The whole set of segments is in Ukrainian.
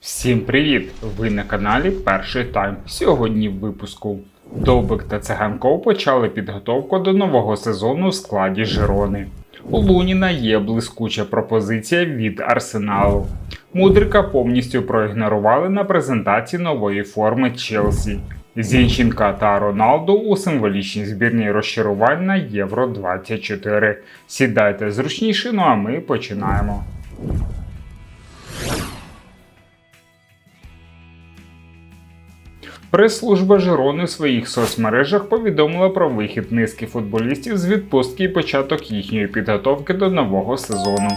Всім привіт! Ви на каналі Перший Тайм. Сьогодні в випуску. Довбик та Циганков почали підготовку до нового сезону в складі Жирони. У Луніна є блискуча пропозиція від Арсеналу. Мудрика повністю проігнорували на презентації нової форми Челсі. Зінченка та Роналду у символічній збірній розчарувань на Євро 24. Сідайте зручніше, ну а ми починаємо. Прес-служба Жирони в своїх соцмережах повідомила про вихід низки футболістів з відпустки і початок їхньої підготовки до нового сезону.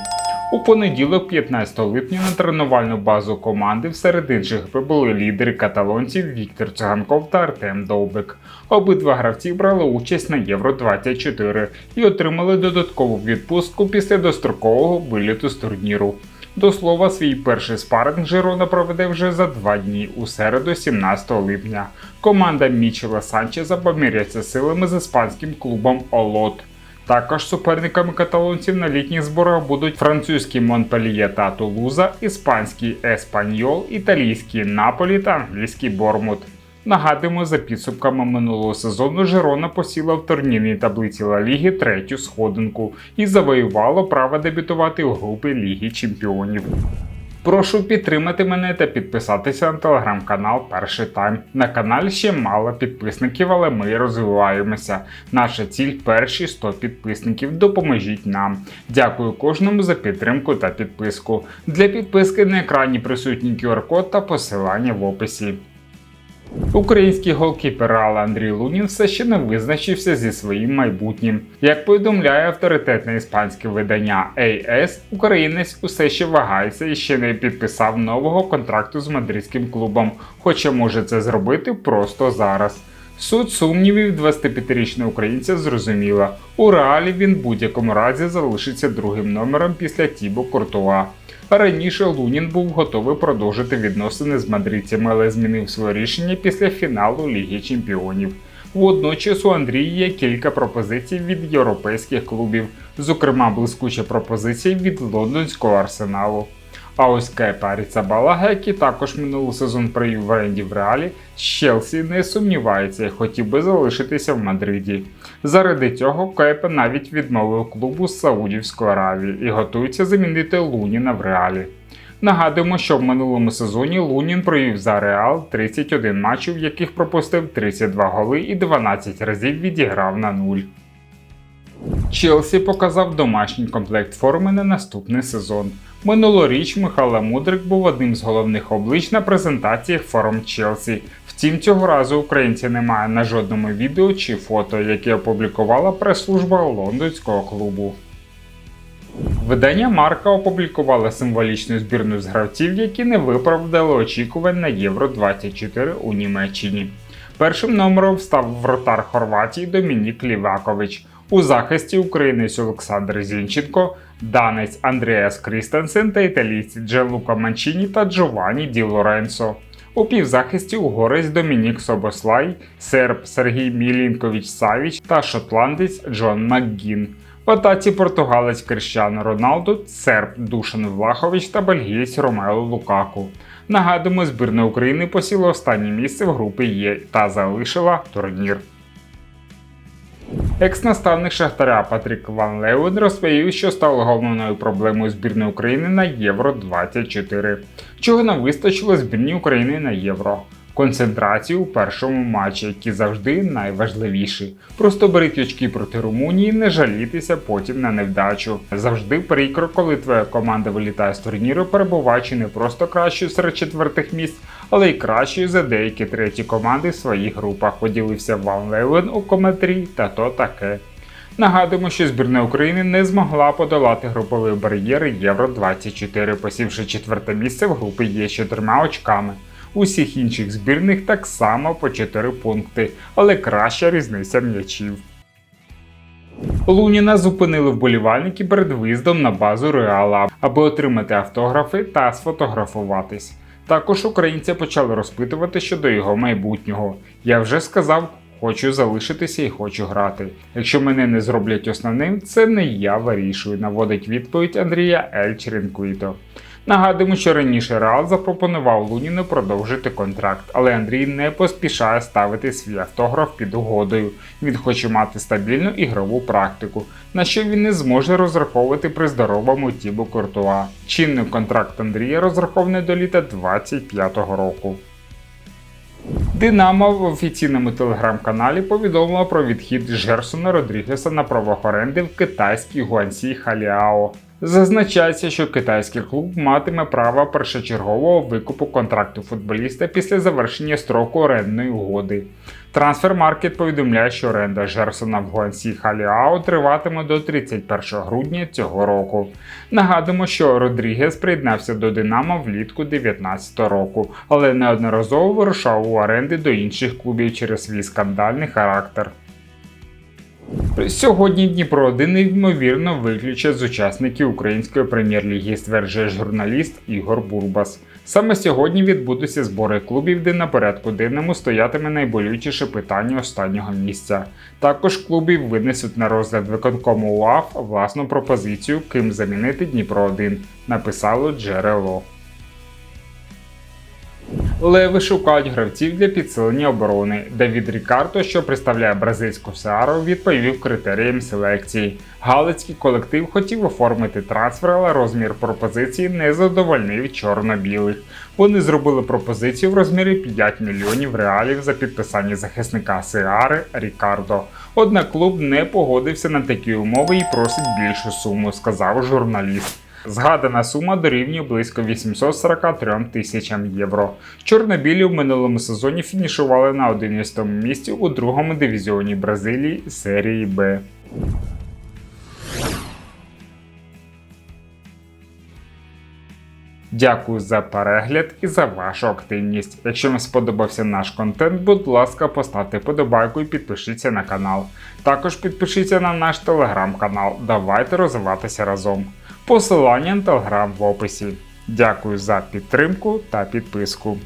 У понеділок, 15 липня, на тренувальну базу команди серед інших прибули лідери каталонців Віктор Циганков та Артем Довбик. Обидва гравці брали участь на Євро 24 і отримали додаткову відпустку після дострокового виліту з турніру. До слова, свій перший спаринг Жирона проведе вже за два дні у середу, 17 липня. Команда Мічела Санчеза поміряться силами з іспанським клубом Олот. Також суперниками каталонців на літніх зборах будуть французький Монпельє та Тулуза, іспанський Еспаньол, італійський Наполі та англійський Бормут. Нагадуємо, за підсумками минулого сезону Жирона посіла в турнірній таблиці Ла Ліги третю сходинку і завоювало право дебютувати у групі Ліги Чемпіонів. Прошу підтримати мене та підписатися на телеграм-канал Перший Тайм. На каналі ще мало підписників, але ми розвиваємося. Наша ціль перші 100 підписників. Допоможіть нам. Дякую кожному за підтримку та підписку. Для підписки на екрані присутній QR-код та посилання в описі. Український голкіпер Алла Андрій Лунін все ще не визначився зі своїм майбутнім. Як повідомляє авторитетне іспанське видання AS, українець усе ще вагається і ще не підписав нового контракту з мадридським клубом, хоча може це зробити просто зараз. Суть сумнівів 25-річного українця зрозуміла. У реалі він в будь-якому разі залишиться другим номером після Тібо Куртуа. Раніше Лунін був готовий продовжити відносини з мадридцями, але змінив своє рішення після фіналу Ліги Чемпіонів. Водночас у Андрія є кілька пропозицій від європейських клубів, зокрема блискуча пропозиція від лондонського арсеналу. А ось Кепа Аріцабалага, який також минулий сезон провів в оренді в реалі, з Челсі не сумнівається і хотів би залишитися в Мадриді. Заради цього Кепа навіть відмовив клубу з Саудівської Аравії і готується замінити Луніна в реалі. Нагадуємо, що в минулому сезоні Лунін провів за Реал 31 матчів, в яких пропустив 32 голи і 12 разів відіграв на нуль. Челсі показав домашній комплект форми на наступний сезон. Минулоріч Михайло Мудрик був одним з головних облич на презентаціях форм Челсі. Втім, цього разу українця немає на жодному відео чи фото, яке опублікувала прес-служба лондонського клубу. Видання Марка опублікувало символічну збірну з гравців, які не виправдали очікувань на Євро 24 у Німеччині. Першим номером став вратар Хорватії Домінік Лівакович. У захисті українець Олександр Зінченко, данець Андріас Крістенсен та італійці Джелука Манчіні та Джованні Ді Лоренцо. У півзахисті угорець Домінік Собослай, серб Сергій Мілінкович Савіч та шотландець Джон Макгін. В атаці португалець Кріщано Роналду, серб Душан Влахович та бельгієць Ромео Лукаку. Нагадуємо, збірна України посіла останнє місце в групі Є та залишила турнір. Екс-наставник Шахтаря Патрік Ван Леуен розповів, що стало головною проблемою збірної України на Євро 24, чого не вистачило збірній України на Євро. Концентрацію у першому матчі, які завжди найважливіші. Просто беріть очки проти Румунії, не жалітися потім на невдачу. Завжди прикро, коли твоя команда вилітає з турніру, перебуваючи не просто кращою серед четвертих місць, але й кращою за деякі треті команди в своїх групах. Поділився Ван Левен у коментарі, та то таке. Нагадуємо, що збірна України не змогла подолати груповий бар'єр Євро 24, посівши четверте місце в групі Є з чотирма очками. Усіх інших збірних так само по 4 пункти, але краща різниця м'ячів. Луніна зупинили вболівальники перед виїздом на базу Реала, аби отримати автографи та сфотографуватись. Також українці почали розпитувати щодо його майбутнього. Я вже сказав, хочу залишитися і хочу грати. Якщо мене не зроблять основним, це не я вирішую, наводить відповідь Андрія Ель Черенквіто. Нагадуємо, що раніше Реал запропонував Луніну продовжити контракт, але Андрій не поспішає ставити свій автограф під угодою. Він хоче мати стабільну ігрову практику, на що він не зможе розраховувати при здоровому Тібу Куртуа. Чинний контракт Андрія розрахований до літа 25-го року. Динамо в офіційному телеграм-каналі повідомила про відхід Жерсона Родрігеса на правах оренди в китайській Гуансі Халіао. Зазначається, що китайський клуб матиме право першочергового викупу контракту футболіста після завершення строку орендної угоди. Трансфермаркет повідомляє, що оренда Жерсона в Гуансі Халіао триватиме до 31 грудня цього року. Нагадуємо, що Родрігес приєднався до Динамо влітку 2019 року, але неодноразово вирушав у оренди до інших клубів через свій скандальний характер. Сьогодні Дніпро 1 ймовірно виключать з учасників української прем'єр-ліги, стверджує журналіст Ігор Бурбас. Саме сьогодні відбудуться збори клубів, де на порядку денному стоятиме найболючіше питання останнього місця. Також клубів винесуть на розгляд виконкому УАФ власну пропозицію, ким замінити Дніпро 1 написало джерело. Леви шукають гравців для підсилення оборони. Давід Рікарто, що представляє бразильську Сеару, відповів критеріям селекції. Галицький колектив хотів оформити трансфер, але розмір пропозиції не задовольнив чорно-білих. Вони зробили пропозицію в розмірі 5 мільйонів реалів за підписання захисника Сеари Рікардо. Однак клуб не погодився на такі умови і просить більшу суму, сказав журналіст. Згадана сума дорівнює близько 843 тисячам євро. Чорнобілі в минулому сезоні фінішували на 11 місці у другому дивізіоні Бразилії серії Б. Дякую за перегляд і за вашу активність. Якщо вам сподобався наш контент, будь ласка, поставте подобайку і підпишіться на канал. Також підпишіться на наш телеграм-канал. Давайте розвиватися разом. Посилання на телеграм в описі. Дякую за підтримку та підписку.